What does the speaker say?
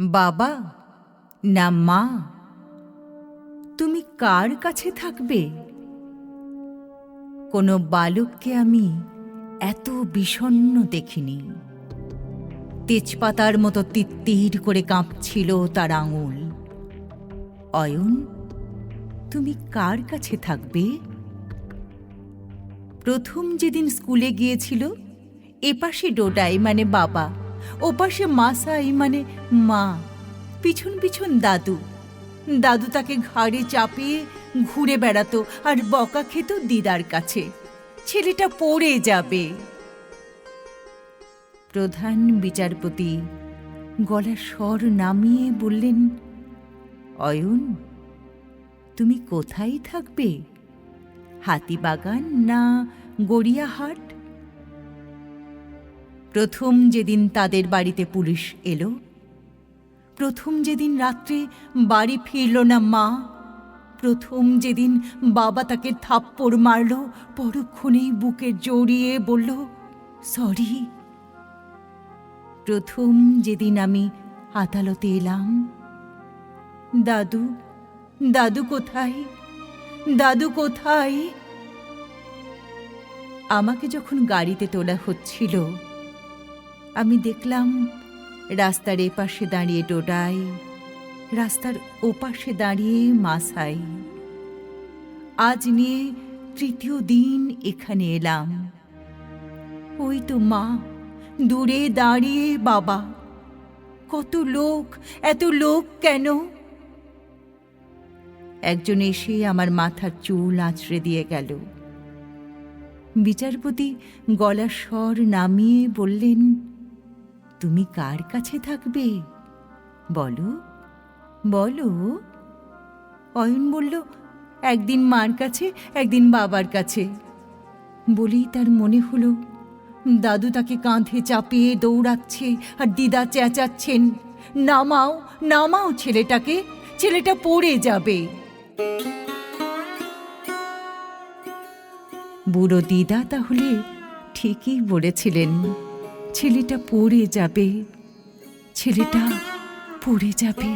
বাবা, না মা, তুমি কার কাছে থাকবে? কোনো বালককে আমি এত বিষণ্ণ দেখিনি। তেজপাতার মতো তিত্তির করে কাঁপছিল তার আঙুল। অয়ন, তুমি কার কাছে থাকবে? প্রথম যেদিন স্কুলে গিয়েছিল, এপাশে ডোডাই মানে বাবা। ওপাশে মাসাই মানে মা, পিছন পিছন দাদু। দাদু তাকে ঘাড়ে চাপিয়ে ঘুরে বেড়াতো আর বকা খেত দিদার কাছে। ছেলেটা পড়ে যাবে। প্রধান বিচারপতি গলার স্বর নামিয়ে বললেন, অয়ন, তুমি কোথায় থাকবে? হাতিবাগান না গড়িয়াহাট? প্রথম যেদিন তাদের বাড়িতে পুলিশ এলো, প্রথম যেদিন রাত্রে বাড়ি ফিরল না মা, প্রথম যেদিন বাবা তাকে থাপ্পড় মারল, পরক্ষণেই বুকে জড়িয়ে বলল, সরি। প্রথম যেদিন আমি আদালতে এলাম, দাদু দাদু কোথায়? দাদু কোথায়? আমাকে যখন গাড়িতে তোলা হচ্ছিল আমি দেখলাম রাস্তার এপাশে দাঁড়িয়ে ডোডাই, রাস্তার ওপাশে দাঁড়িয়ে মাসাই আজ নিয়ে তৃতীয় দিন এখানে এলাম। ওই তো মা, দূরে দাঁড়িয়ে বাবা। কত লোক, এত লোক কেন? একজন এসে আমার মাথার চুল আঁচড়ে দিয়ে গেল। বিচারপতি গলার স্বর নামিয়ে বললেন তুমি কার কাছে থাকবে? বলো বলো। অয়ন বলল, একদিন মার কাছে, একদিন বাবার কাছে। বলেই তার মনে হলো, দাদু তাকে কাঁধে চাপিয়ে দৌড়াচ্ছে আর দিদা চেঁচাচ্ছেন, নামাও নামাও ছেলেটাকে, ছেলেটা পড়ে যাবে। বুড়ো দিদা তাহলে ঠিকই বলেছিলেন। ছেলেটা পড়ে যাবে। ছেলেটা পড়ে যাবে।